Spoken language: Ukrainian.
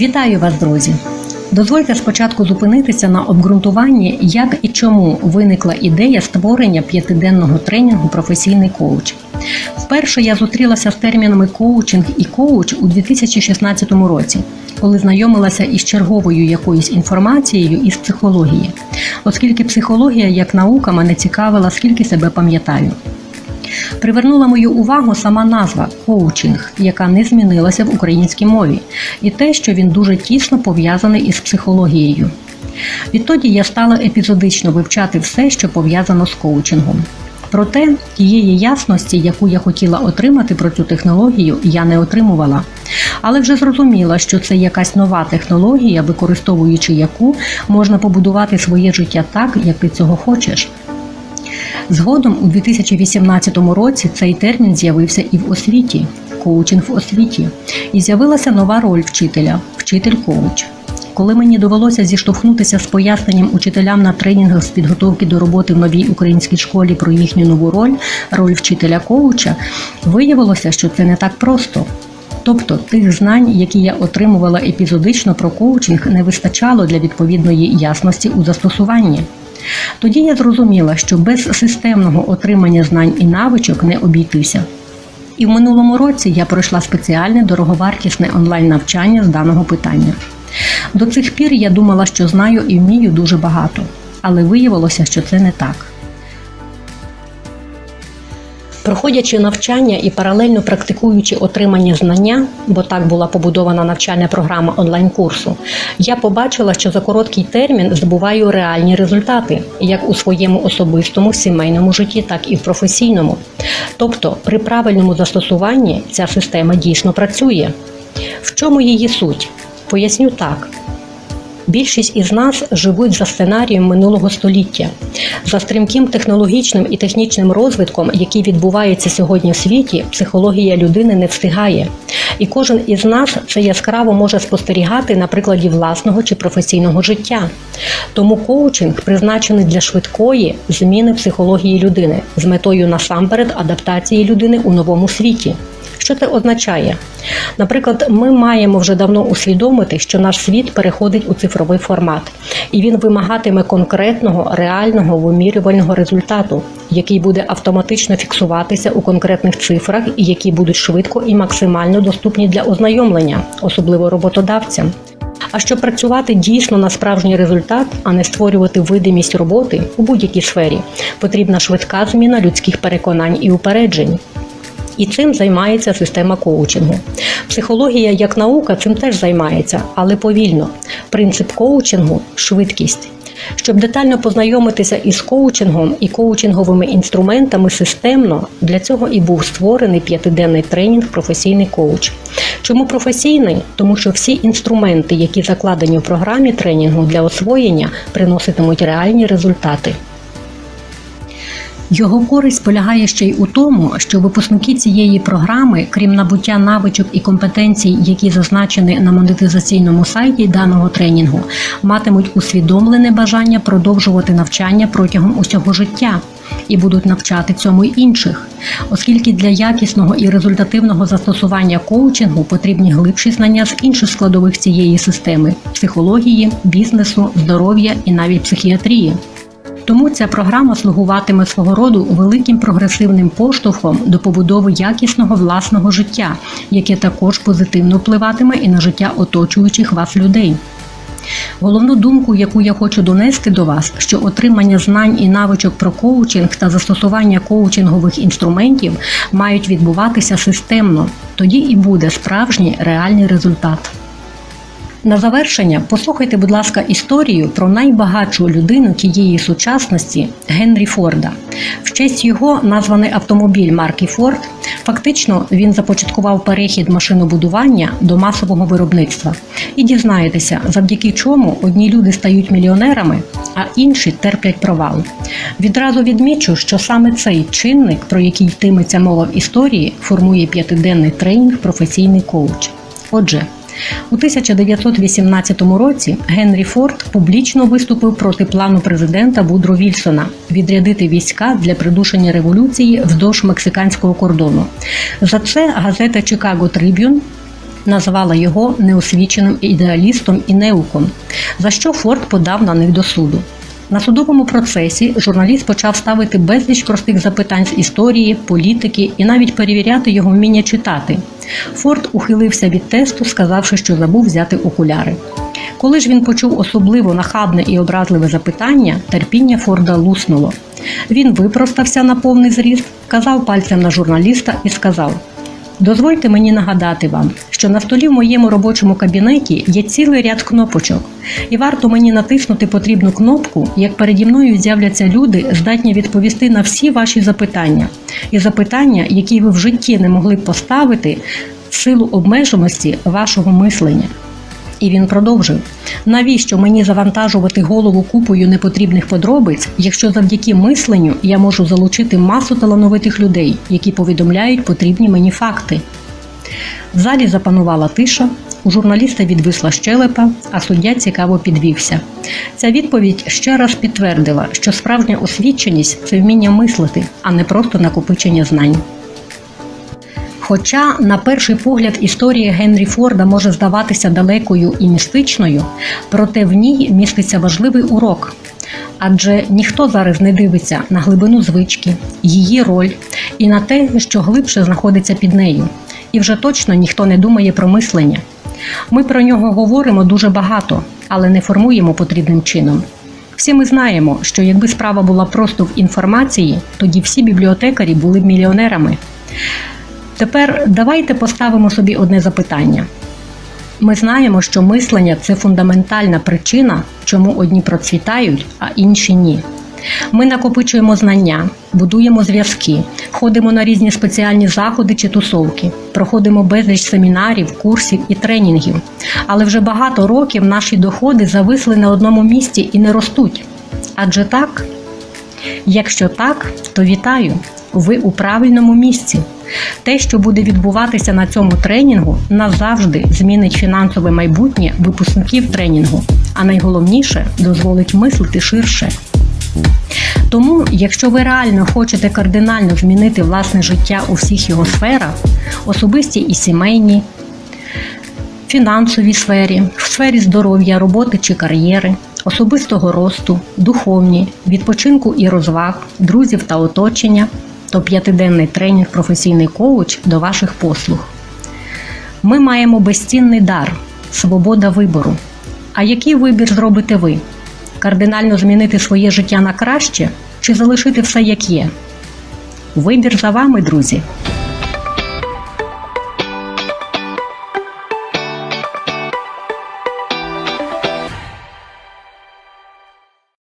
Вітаю вас, друзі! Дозвольте спочатку зупинитися на обґрунтуванні, як і чому виникла ідея створення п'ятиденного тренінгу професійний коуч. Вперше я зустрілася з термінами коучинг і коуч у 2016 році, коли знайомилася із черговою якоюсь інформацією із психології, оскільки психологія як наука мене цікавила, скільки себе пам'ятаю. Привернула мою увагу сама назва коучинг, яка не змінилася в українській мові, і те, що він дуже тісно пов'язаний із психологією. Відтоді я стала епізодично вивчати все, що пов'язано з коучингом. Проте тієї ясності, яку я хотіла отримати про цю технологію, я не отримувала. Але вже зрозуміла, що це якась нова технологія, використовуючи яку можна побудувати своє життя так, як ти цього хочеш. Згодом у 2018 році цей термін з'явився і в освіті коучинг в освіті, і з'явилася нова роль вчителя вчитель-коуч. Коли мені довелося зіштовхнутися з поясненням учителям на тренінгах з підготовки до роботи в новій українській школі про їхню нову роль, роль вчителя-коуча, виявилося, що це не так просто. Тобто тих знань, які я отримувала епізодично про коучинг, не вистачало для відповідної ясності у застосуванні. Тоді я зрозуміла, що без системного отримання знань і навичок не обійтися. І в минулому році я пройшла спеціальне дороговартісне онлайн-навчання з даного питання. До цих пір я думала, що знаю і вмію дуже багато, але виявилося, що це не так. Проходячи навчання і паралельно практикуючи отримання знання, бо так була побудована навчальна програма онлайн-курсу, я побачила, що за короткий термін здобуваю реальні результати, як у своєму особистому сімейному житті, так і в професійному. Тобто, при правильному застосуванні ця система дійсно працює. В чому її суть? Поясню так. Більшість із нас живуть за сценарієм минулого століття, за стрімким технологічним і технічним розвитком, який відбувається сьогодні в світі, психологія людини не встигає. І кожен із нас це яскраво може спостерігати на прикладі власного чи професійного життя. Тому коучинг призначений для швидкої зміни психології людини з метою насамперед адаптації людини у новому світі. Що це означає? Наприклад, ми маємо вже давно усвідомити, що наш світ переходить у цифровий формат, і він вимагатиме конкретного, реального вимірювального результату, який буде автоматично фіксуватися у конкретних цифрах і які будуть швидко і максимально доступні для ознайомлення, особливо роботодавцям. А щоб працювати дійсно на справжній результат, а не створювати видимість роботи у будь-якій сфері, потрібна швидка зміна людських переконань і упереджень. І цим займається система коучингу. Психологія як наука цим теж займається, але повільно. Принцип коучингу швидкість. Щоб детально познайомитися із коучингом і коучинговими інструментами системно, для цього і був створений п'ятиденний тренінг Професійний коуч. Чому професійний? Тому що всі інструменти, які закладені в програмі тренінгу для освоєння, приноситимуть реальні результати. Його користь полягає ще й у тому, що випускники цієї програми, крім набуття навичок і компетенцій, які зазначені на монетизаційному сайті даного тренінгу, матимуть усвідомлене бажання продовжувати навчання протягом усього життя. І будуть навчати цьому й інших, оскільки для якісного і результативного застосування коучингу потрібні глибші знання з інших складових цієї системи психології, бізнесу, здоров'я і навіть психіатрії. Тому ця програма слугуватиме свого роду великим прогресивним поштовхом до побудови якісного власного життя, яке також позитивно впливатиме і на життя оточуючих вас людей. Головну думку, яку я хочу донести до вас, що отримання знань і навичок про коучинг та застосування коучингових інструментів мають відбуватися системно, тоді і буде справжній реальний результат. На завершення послухайте, будь ласка, історію про найбагатшу людину тієї сучасності Генрі Форда. В честь його названий автомобіль марки Форд. Фактично він започаткував перехід машинобудування до масового виробництва. І дізнаєтеся, завдяки чому одні люди стають мільйонерами, а інші терплять провал. Відразу відмічу, що саме цей чинник, про який йтиметься мова в історії, формує п'ятиденний тренінг професійний коуч. Отже. У 1918 році Генрі Форд публічно виступив проти плану президента Вудро Вільсона відрядити війська для придушення революції вздовж мексиканського кордону. За це газета Чикаго Трибюн назвала його неосвіченим ідеалістом і неуком, за що Форд подав на них до суду. На судовому процесі журналіст почав ставити безліч простих запитань з історії, політики і навіть перевіряти його вміння читати. Форд ухилився від тесту, сказавши, що забув взяти окуляри. Коли ж він почув особливо нахабне і образливе запитання, терпіння Форда луснуло. Він випростався на повний зріст, вказав пальцем на журналіста і сказав: Дозвольте мені нагадати вам, що на столі в моєму робочому кабінеті є цілий ряд кнопочок, і варто мені натиснути потрібну кнопку, як переді мною з'являться люди, здатні відповісти на всі ваші запитання, і запитання, які ви в житті не могли б поставити в силу обмеженості вашого мислення. І він продовжив: навіщо мені завантажувати голову купою непотрібних подробиць, якщо завдяки мисленню я можу залучити масу талановитих людей, які повідомляють потрібні мені факти. В залі запанувала тиша, у журналіста відвисла щелепа, а суддя цікаво підвівся. Ця відповідь ще раз підтвердила, що справжня освіченість це вміння мислити, а не просто накопичення знань. Хоча, на перший погляд, історія Генрі Форда може здаватися далекою і містичною, проте в ній міститься важливий урок. Адже ніхто зараз не дивиться на глибину звички, її роль і на те, що глибше знаходиться під нею. І вже точно ніхто не думає про мислення. Ми про нього говоримо дуже багато, але не формуємо потрібним чином. Всі ми знаємо, що якби справа була просто в інформації, тоді всі бібліотекарі були б мільйонерами. Тепер давайте поставимо собі одне запитання. Ми знаємо, що мислення це фундаментальна причина, чому одні процвітають, а інші ні. Ми накопичуємо знання, будуємо зв'язки, ходимо на різні спеціальні заходи чи тусовки, проходимо безліч семінарів, курсів і тренінгів. Але вже багато років наші доходи зависли на одному місці і не ростуть. Адже так? Якщо так, то вітаю! Ви у правильному місці. Те, що буде відбуватися на цьому тренінгу, назавжди змінить фінансове майбутнє випускників тренінгу, а найголовніше дозволить мислити ширше. Тому, якщо ви реально хочете кардинально змінити власне життя у всіх його сферах, особисті і сімейні, фінансовій сфері, в сфері здоров'я, роботи чи кар'єри, особистого росту, духовні, відпочинку і розваг, друзів та оточення, то п'ятиденний тренінг професійний коуч до ваших послуг. Ми маємо безцінний дар свобода вибору. А який вибір зробите ви? Кардинально змінити своє життя на краще чи залишити все як є? Вибір за вами, друзі.